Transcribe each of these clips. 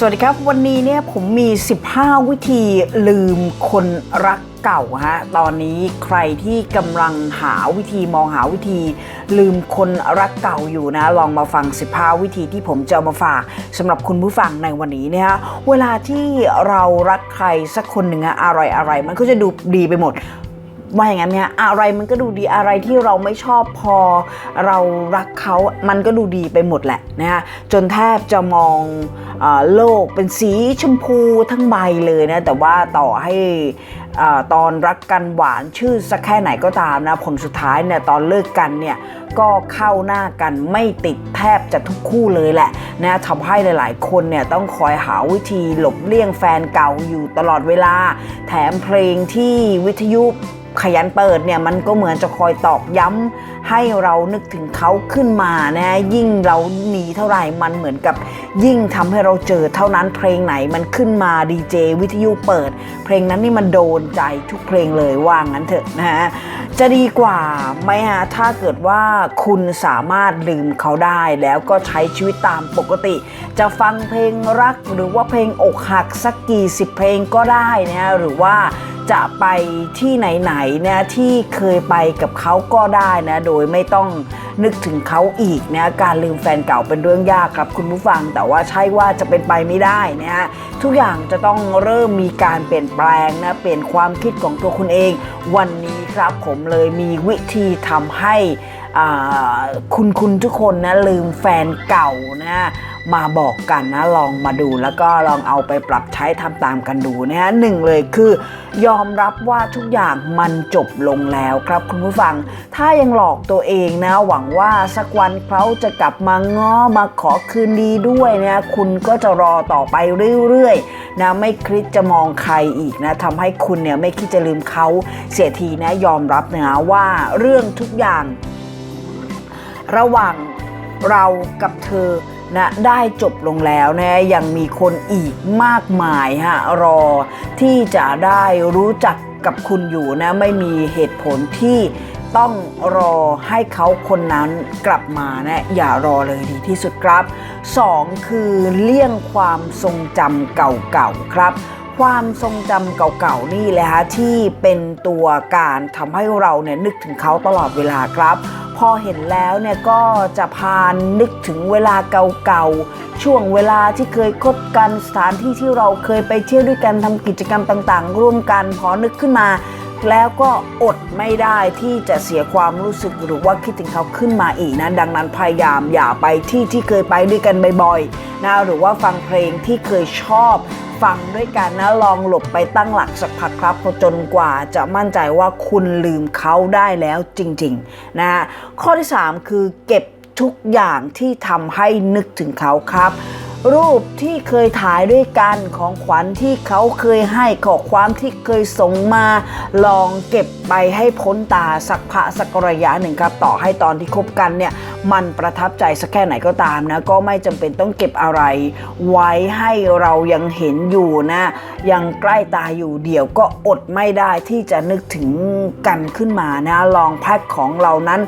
สวัสดีครับ วันนี้เนี่ยผมมี 15 วิธีลืมคนรักเก่าฮะตอนนี้ใครที่กำลังหาวิธีมองหาวิธี ลืมคนรักเก่าอยู่นะ ลองมาฟัง 15 วิธีที่ผมจะเอามาฝากสำหรับคุณผู้ฟังในวันนี้เนี่ยฮะเวลาที่เรารักใครสักคนหนึ่งอะอะไรอะไรมันก็จะดูดีไปหมด ว่าอย่างนั้นเนี่ยอะไรมันก็ดูดีอะไรที่เราไม่ชอบพอเรารักเขามันก็ดูดีไปหมดแหละนะฮะจนแทบจะมองอโลกเป็นสีชมพูทั้งใบเลยนะแต่ว่าต่อให้อตอนรักกันหวานชื่อสักแค่ไหนก็ตามนะผลสุดท้ายเนี่ยตอนเลิกกันเนี่ยก็เข้าหน้ากันไม่ติดแทบจะทุกคู่เลยแหละนะทำให้หลาย ๆ คนเนี่ยต้องคอยหาวิธีหลบเลี่ยงแฟนเก่าอยู่ตลอดเวลา แถมเพลงที่วิทยุ ขยันเปิดเนี่ยมันก็เหมือนจะคอยตอกย้ำ ให้เรานึกถึงเขาขึ้นมานะยิ่งเราหนีเท่าไหร่มันเหมือนกับ ยิ่งทำให้เราเจอเท่านั้นเพลงไหนมันขึ้นมาดีเจวิทยุเปิด เพลงนั้นนี่มันโดนใจทุกเพลงเลยว่างั้นเถอะนะฮะจะดีกว่าไหมฮะถ้าเกิดว่าคุณสามารถลืมเขาได้แล้วก็ใช้ชีวิตตามปกติ จะฟังเพลงรักหรือว่าเพลงอกหักสักกี่สิบเพลงก็ได้นะฮะหรือว่าจะไปที่ไหนๆนะที่เคยไปกับเขาก็ได้นะโดยไม่ต้องนึกถึงเขาอีกนะการลืมแฟนเก่าเป็นเรื่องยากครับคุณผู้ฟัง แต่ว่าใช่ว่าจะเป็นไปไม่ได้นะฮะทุกอย่างจะต้องเริ่มมีการเปลี่ยนแปลงนะเปลี่ยนความคิดของตัวคุณเอง วันนี้ครับผมเลยมีวิธีทำให้ คุณคุณทุกคนนะลืมแฟนเก่านะมาบอกกันนะลองมาดูแล้วก็ลองเอาไปปรับใช้ทำตามกันดูนะฮะหนึ่งเลยคือยอมรับว่าทุกอย่างมันจบลงแล้วครับคุณผู้ฟัง ถ้ายังหลอกตัวเองนะ หวังว่าสักวันเขาจะกลับมาง้อมาขอคืนดีด้วยนะคุณก็จะรอต่อไปเรื่อยๆนะไม่คิดจะมองใครอีกนะทำให้คุณเนี่ยไม่คิดจะลืมเขาเสียทีนะยอมรับนะว่าเรื่องทุกอย่าง ระหว่างเรากับเธอนะได้จบลงแล้วนะยังมีคนอีกมากมายฮะรอที่จะได้รู้จักกับคุณอยู่นะไม่มีเหตุผลที่ต้องรอให้เขาคนนั้นกลับมานะอย่ารอเลยดีที่สุดครับ 2. คือเลี่ยงความทรงจำเก่าๆครับ ความทรงจำเก่าๆนี่แหละฮะที่เป็นตัวการทำให้เราเนี่ยนึกถึงเขาตลอดเวลาครับ พอเห็นแล้วเนี่ยก็จะพานนึกถึงเวลาเก่าๆช่วงเวลาที่เคยคบกันสถานที่ที่เราเคยไปเที่ยวด้วยกันทำกิจกรรมต่างๆ ร่วมกันพอนึกขึ้นมาแล้วก็อดไม่ได้ที่จะเสียความรู้สึกหรือว่าคิดถึงเขาขึ้นมาอีกนะ ดังนั้นพยายามอย่าไปที่ที่เคยไปด้วยกันบ่อยๆนะหรือว่าฟังเพลงที่เคยชอบ ฟังด้วยกันนะ ลองหลบไปตั้งหลักสักพักครับจนกว่าจะมั่นใจว่าคุณลืมเขาได้แล้วจริงๆนะฮะข้อที่ 3 คือเก็บทุกอย่างที่ทำให้นึกถึงเขาครับ รูปที่เคยถ่ายด้วยกันของขวัญที่เขาเคยให้ขอความที่เคยส่งมา ลองเก็บไปให้พ้นตาสักพักสักระยะหนึ่งครับ ต่อให้ตอนที่คบกันเนี่ยมันประทับใจสักแค่ไหนก็ตามนะ ก็ไม่จำเป็นต้องเก็บอะไร ไว้ให้เรายังเห็นอยู่นะ ยังใกล้ตาอยู่เดี๋ยวก็อดไม่ได้ที่จะนึกถึงกันขึ้นมานะ ลองแพ็คของเรานั้น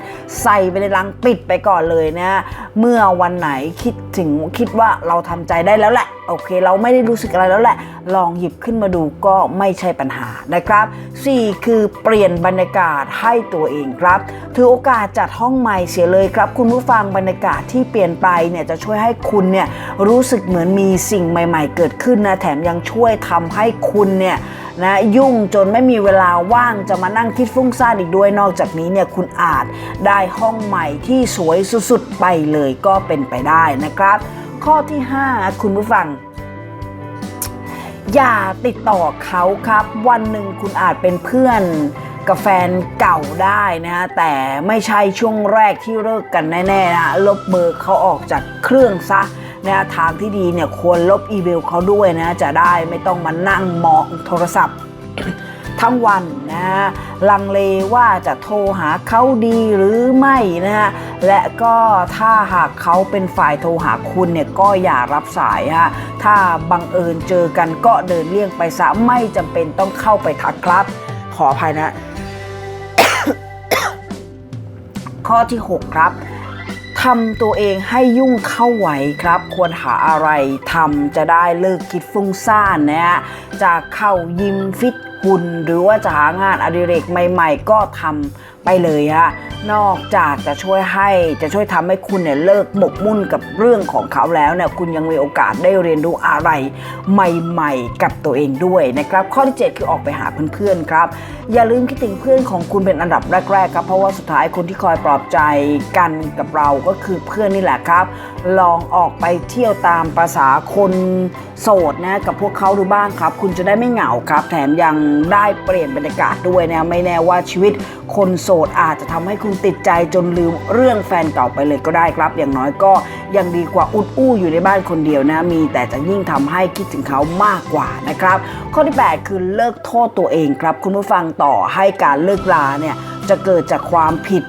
ใส่ไปในลังปิดไปก่อนเลยนะ เมื่อวันไหนคิดถึงคิดว่าเราทำใจได้แล้วแหละ โอเค เราไม่ได้รู้สึกอะไรแล้วแหละ ลองหยิบขึ้นมาดูก็ไม่ใช่ปัญหานะครับ 4 คือเปลี่ยนบรรยากาศให้ตัวเองครับถือโอกาสจัดห้องใหม่เสียเลยครับ คุณผู้ฟังบรรยากาศที่เปลี่ยนไปเนี่ยจะช่วยให้คุณเนี่ยรู้สึกเหมือนมีสิ่งใหม่ ๆ เกิดขึ้นนะแถมยังช่วยทำให้คุณเนี่ยนะยุ่งจนไม่มีเวลาว่างจะมานั่งคิดฟุ้งซ่านอีกด้วยนอกจากนี้เนี่ยคุณอาจได้ห้องใหม่ที่สวยสุดๆไปเลยก็เป็นไปได้นะครับ ข้อที่ 5 คุณผู้ฟัง อย่าติดต่อเขาครับ วันหนึ่งคุณอาจเป็นเพื่อนกับแฟนเก่าได้นะฮะแต่ไม่ใช่ช่วงแรกที่เลิกกันแน่ๆนะลบเบอร์เขาออกจากเครื่องซะนะทางที่ดีเนี่ยควรลบอีเมลเขาด้วยนะ จะได้ไม่ต้องมานั่งมองโทรศัพท์ ทั้งวันนะฮะลังเลว่าจะโทรหาเขาดีหรือไม่นะฮะและก็ถ้าหากเขาเป็นฝ่ายโทรหาคุณเนี่ยก็อย่ารับสายฮะถ้าบังเอิญเจอกันก็เดินเลี่ยงไปซะไม่จำเป็นต้องเข้าไปทักครับ ขออภัยนะ ข้อที่ 6 ครับทำตัวเองให้ยุ่งเข้าไว้ครับ ควรหาอะไรทำจะได้เลิกคิดฟุ้งซ่านนะฮะจะเข้ายิมฟิต คุณหรือว่าจะหางานอดิเรกใหม่ ๆ ก็ทำไปเลยฮะนอกจากจะช่วยให้จะช่วยทำให้คุณเนี่ยเลิกหมกมุ่นกับเรื่องของเขาแล้วเนี่ยคุณยังมีโอกาสได้เรียนรู้อะไรใหม่ๆ กับตัวเองด้วยนะครับ ข้อที่ 7 คือออกไปหาเพื่อนๆครับ อย่าลืมคิดถึงเพื่อนของคุณเป็นอันดับแรกๆครับเพราะว่าสุดท้ายคนที่คอยปลอบใจกันกับเราก็คือเพื่อนนี่แหละครับ ลองออกไปเที่ยวตามประษาคนโสดนะกับพวกเขาดูบ้างครับ คุณจะได้ไม่เหงาครับ แถมยังได้เปลี่ยนบรรยากาศด้วยนะไม่แน่ว่าชีวิตคนโสดอาจจะทำให้คุณติดใจจนลืมเรื่องแฟนเก่าไปเลยก็ได้ครับ อย่างน้อยก็ยังดีกว่าอุดอู้อยู่ในบ้านคนเดียวนะ มีแต่จะยิ่งทำให้คิดถึงเขามากกว่านะครับ ข้อที่ 8 คือเลิกโทษตัวเองครับ คุณผู้ฟังต่อให้การเลิกลาเนี่ยจะเกิดจากความผิด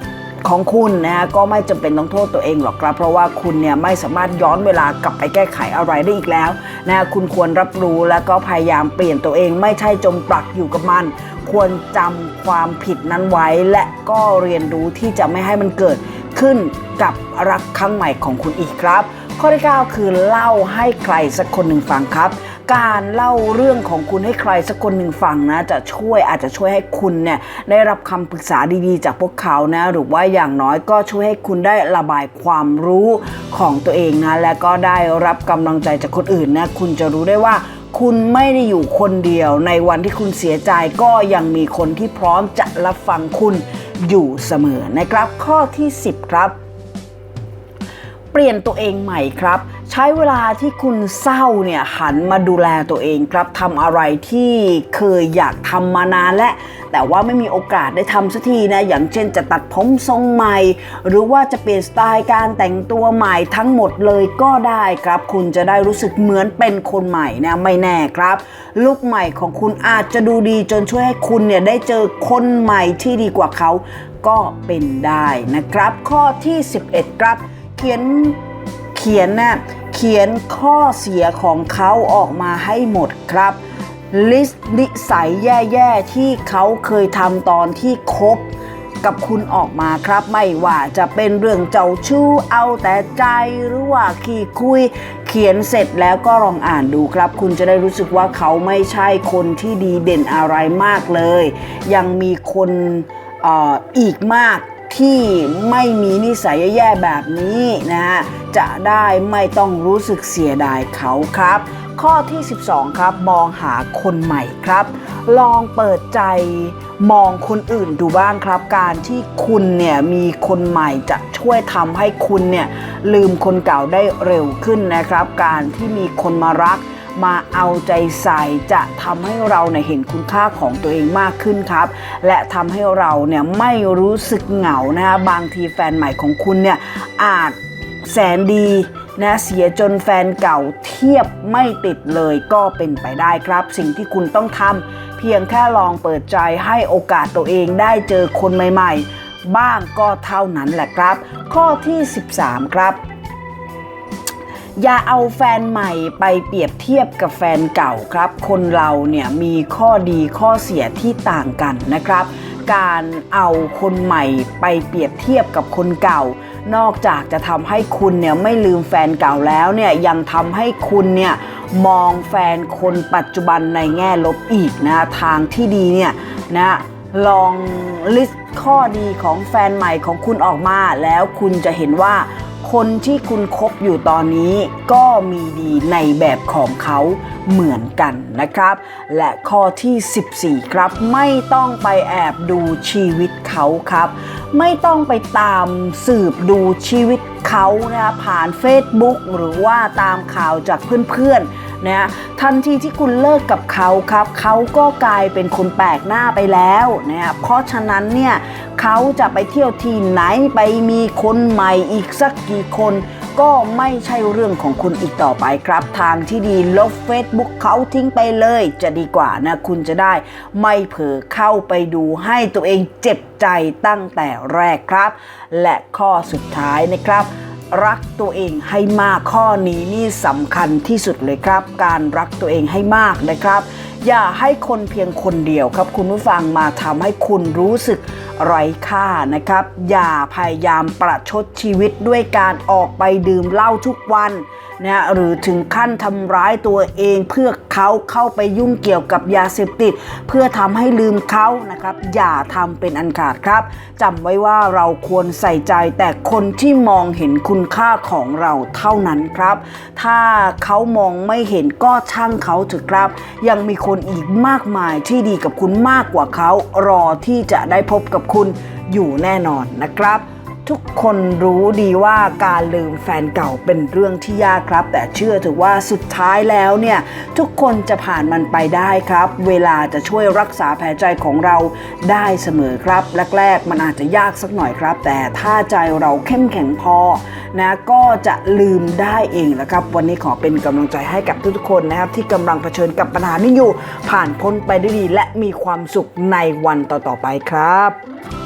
ของคุณนะฮะก็ไม่จำเป็นต้องโทษตัวเองหรอกครับ เพราะว่าคุณเนี่ยไม่สามารถย้อนเวลากลับไปแก้ไขอะไรได้อีกแล้วนะฮะคุณควรรับรู้แล้วก็พยายามเปลี่ยนตัวเองไม่ใช่จมปลักอยู่กับมัน ควรจำความผิดนั้นไว้ และก็เรียนรู้ที่จะไม่ให้มันเกิดขึ้นกับรักครั้งใหม่ของคุณอีกครับ ข้อที่9คือเล่าให้ใครสักคนหนึ่งฟังครับ การเล่าเรื่องของคุณให้ใครสักคนหนึ่งฟังนะ จะช่วยอาจจะช่วยให้คุณเนี่ยได้รับคำปรึกษาดีๆ จากพวกเขานะหรือว่าอย่างน้อยก็ช่วยให้คุณได้ระบายความรู้ของตัวเองนะและก็ได้รับกำลังใจจากคนอื่นนะคุณจะรู้ได้ว่า คุณไม่ได้อยู่คนเดียว ในวันที่คุณเสียใจก็ยังมีคนที่พร้อมจะรับฟังคุณอยู่เสมอนะครับ ข้อที่ 10 ครับ เปลี่ยนตัวเองใหม่ครับ ใช้เวลาที่คุณเศร้าเนี่ยหันมาดูแลตัวเองครับทำอะไรที่เคยอยากทำมานานและ แต่ว่าไม่มีโอกาสได้ทำสักทีนะอย่างเช่นจะตัดผมทรงใหม่ หรือว่าจะเปลี่ยนสไตล์การแต่งตัวใหม่ทั้งหมดเลยก็ได้ครับ คุณจะได้รู้สึกเหมือนเป็นคนใหม่นะไม่แน่ครับ ลุคใหม่ของคุณอาจจะดูดีจนช่วยให้คุณเนี่ยได้เจอคนใหม่ที่ดีกว่าเขาก็เป็นได้นะครับ ข้อที่ 11 ครับ เขียนเขียนน่ะเขียนข้อเสียของเขาออกมาให้หมดครับ ลิสต์นิสัยแย่ๆที่เขาเคยทำตอนที่คบกับคุณออกมาครับ ไม่ว่าจะเป็นเรื่องเจ้าชู้เอาแต่ใจหรือว่าขี้คุย เขียนเสร็จแล้วก็ลองอ่านดูครับ คุณจะได้รู้สึกว่าเขาไม่ใช่คนที่ดีเด่นอะไรมากเลย ยังมีคนอออีกมาก ที่ไม่มีนิสัยแย่ๆแบบนี้นะฮะจะได้ไม่ต้องรู้สึกเสียดายเขาครับ ข้อที่ 12 ครับ มองหาคนใหม่ครับ ลองเปิดใจมองคนอื่นดูบ้างครับ การที่คุณเนี่ยมีคนใหม่จะช่วยทำให้คุณเนี่ยลืมคนเก่าได้เร็วขึ้นนะครับ การที่มีคนมารัก มาเอาใจใส่จะทำให้เราเนี่ยเห็นคุณค่าของตัวเองมากขึ้นครับ และทำให้เราเนี่ยไม่รู้สึกเหงานะฮะบางทีแฟนใหม่ของคุณเนี่ยอาจแสนดีนะเสียจนแฟนเก่าเทียบไม่ติดเลยก็เป็นไปได้ครับ สิ่งที่คุณต้องทำเพียงแค่ลองเปิดใจให้โอกาสตัวเองได้เจอคนใหม่ ๆ บ้างก็เท่านั้นแหละครับ ข้อที่ 13 ครับ อย่าเอาแฟนใหม่ไปเปรียบเทียบกับแฟนเก่าครับ คนเราเนี่ยมีข้อดีข้อเสียที่ต่างกันนะครับ การเอาคนใหม่ไปเปรียบเทียบกับคนเก่า นอกจากจะทำให้คุณเนี่ยไม่ลืมแฟนเก่าแล้วเนี่ยยังทำให้คุณเนี่ยมองแฟนคนปัจจุบันในแง่ลบอีกนะทางที่ดีเนี่ยนะลองลิสต์ข้อดีของแฟนใหม่ของคุณออกมา แล้วคุณจะเห็นว่า คนที่คุณคบอยู่ตอนนี้ก็มีดีในแบบของเขาเหมือนกันนะครับ และข้อที่ 14 ครับ ไม่ต้องไปแอบดูชีวิตเขาครับ ไม่ต้องไปตามสืบดูชีวิตเขานะผ่าน Facebook หรือว่าตามข่าวจากเพื่อนๆ นะทันทีที่คุณเลิกกับเขาครับ เขาก็กลายเป็นคนแปลกหน้าไปแล้วนะเพราะฉะนั้นเนี่ยเขาจะไปเที่ยวที่ไหนไปมีคนใหม่อีกสักกี่คนก็ไม่ใช่เรื่องของคุณอีกต่อไปครับ ทางที่ดีลบ Facebook เขาทิ้งไปเลย จะดีกว่านะคุณจะได้ ไม่เผลอเข้าไปดูให้ตัวเองเจ็บใจตั้งแต่แรกครับ และข้อสุดท้ายนะครับ รักตัวเองให้มากข้อนี้นี่สำคัญที่สุดเลยครับ การรักตัวเองให้มากนะครับ อย่าให้คนเพียงคนเดียวครับ คุณผู้ฟังมาทำให้คุณรู้สึกไร้ค่านะครับ อย่าพยายามประชดชีวิตด้วยการออกไปดื่มเหล้าทุกวันนะหรือถึงขั้นทำร้ายตัวเองเพื่อเขาเข้าไปยุ่งเกี่ยวกับยาเสพติด เพื่อทำให้ลืมเขานะครับ อย่าทำเป็นอันขาดครับจำไว้ว่าเราควรใส่ใจแต่คนที่มองเห็นคุณค่าของเราเท่านั้นครับ ถ้าเขามองไม่เห็นก็ช่างเขาเถอะครับ ยังมีคนนอีกมากมายที่ดีกับคุณมากกว่าเขา รอที่จะได้พบกับคุณอยู่แน่นอนนะครับ ทุกคนรู้ดีว่าการลืมแฟนเก่าเป็นเรื่องที่ยากครับ แต่เชื่อถือว่าสุดท้ายแล้วเนี่ย ทุกคนจะผ่านมันไปได้ครับ เวลาจะช่วยรักษาแผลใจของเราได้เสมอครับ แรก ๆ มันอาจจะยากสักหน่อยครับ แต่ถ้าใจเราเข้มแข็งพอนะก็จะลืมได้เองแหละครับ วันนี้ขอเป็นกำลังใจให้กับทุกๆคนนะครับ ที่กำลังเผชิญกับปัญหานี้อยู่ ผ่านพ้นไปด้วยดีและมีความสุขในวันต่อๆไปครับ